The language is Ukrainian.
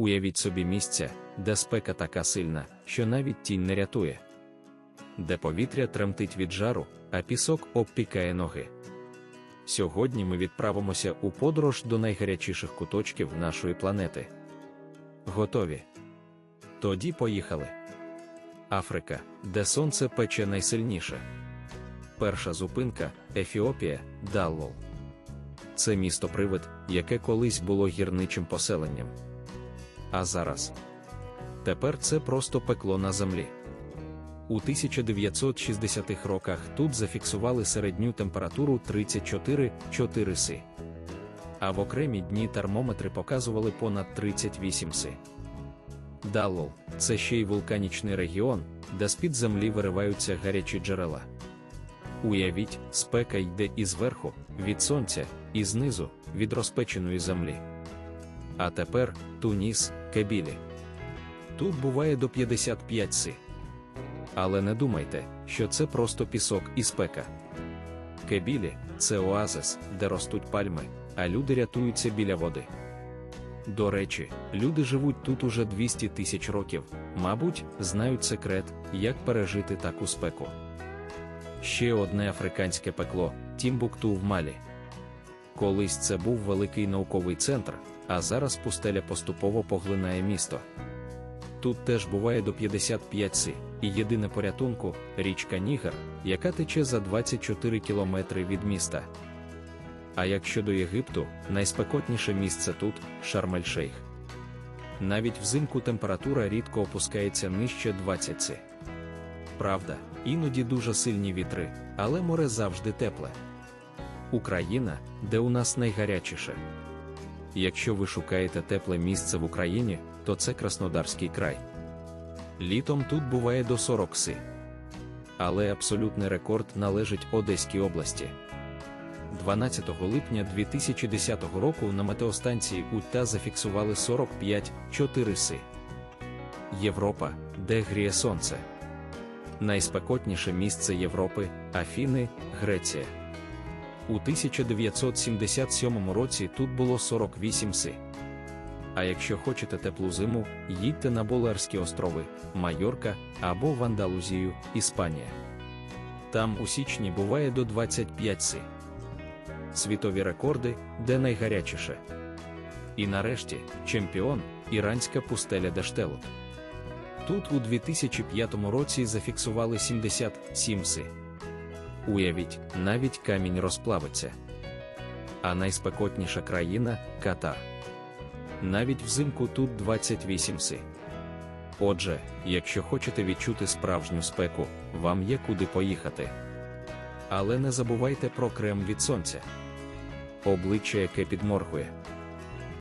Уявіть собі місце, де спека така сильна, що навіть тінь не рятує, де повітря тремтить від жару, а пісок обпікає ноги. Сьогодні ми відправимося у подорож до найгарячіших куточків нашої планети. Готові? Тоді поїхали. Африка, де сонце пече найсильніше. Перша зупинка Ефіопія, Даллол. Це місто привид, яке колись було гірничим поселенням. А зараз тепер це просто пекло на землі. У 1960-х роках тут зафіксували середню температуру 34,4 си. А в окремі дні термометри показували понад 38 си. Даллол це ще й вулканічний регіон, де з-під землі вириваються гарячі джерела. Уявіть, спека йде і зверху, від сонця, і знизу, від розпеченої землі. А тепер Туніс, Кебілі. Тут буває до 55 си. Але не думайте, що це просто пісок і спека. Кебілі це оазис, де ростуть пальми, а люди рятуються біля води. До речі, люди живуть тут уже 200 тисяч років, мабуть, знають секрет, як пережити таку спеку. Ще одне африканське пекло Тімбукту в Малі. Колись це був великий науковий центр, а зараз пустеля поступово поглинає місто. Тут теж буває до 55 си, і єдине порятунку річка Нігер, яка тече за 24 кілометри від міста. А як щодо Єгипту, найспекотніше місце тут Шарм-ель-Шейх. Навіть взимку температура рідко опускається нижче 20 си. Правда, іноді дуже сильні вітри, але море завжди тепле. Україна, де у нас найгарячіше. Якщо ви шукаєте тепле місце в Україні, то це Краснодарський край. Літом тут буває до 40 си. Але абсолютний рекорд належить Одеській області. 12 липня 2010 року на метеостанції УТА зафіксували 45,4 си. Європа, де гріє сонце. Найспекотніше місце Європи Афіни, Греція. У 1977 році тут було 48 си. А якщо хочете теплу зиму, їдьте на Боларські острови, Майорка або в Андалузію, Іспанія. Там у січні буває до 25 си. Світові рекорди, де найгарячіше. І нарешті чемпіон іранська пустеля Дештелут. Тут у 2005 році зафіксували 77 си. Уявіть, навіть камінь розплавиться. А найспекотніша країна Катар. Навіть взимку тут 28 си. Отже, якщо хочете відчути справжню спеку, вам є куди поїхати. Але не забувайте про крем від сонця. Обличчя, яке підморгує.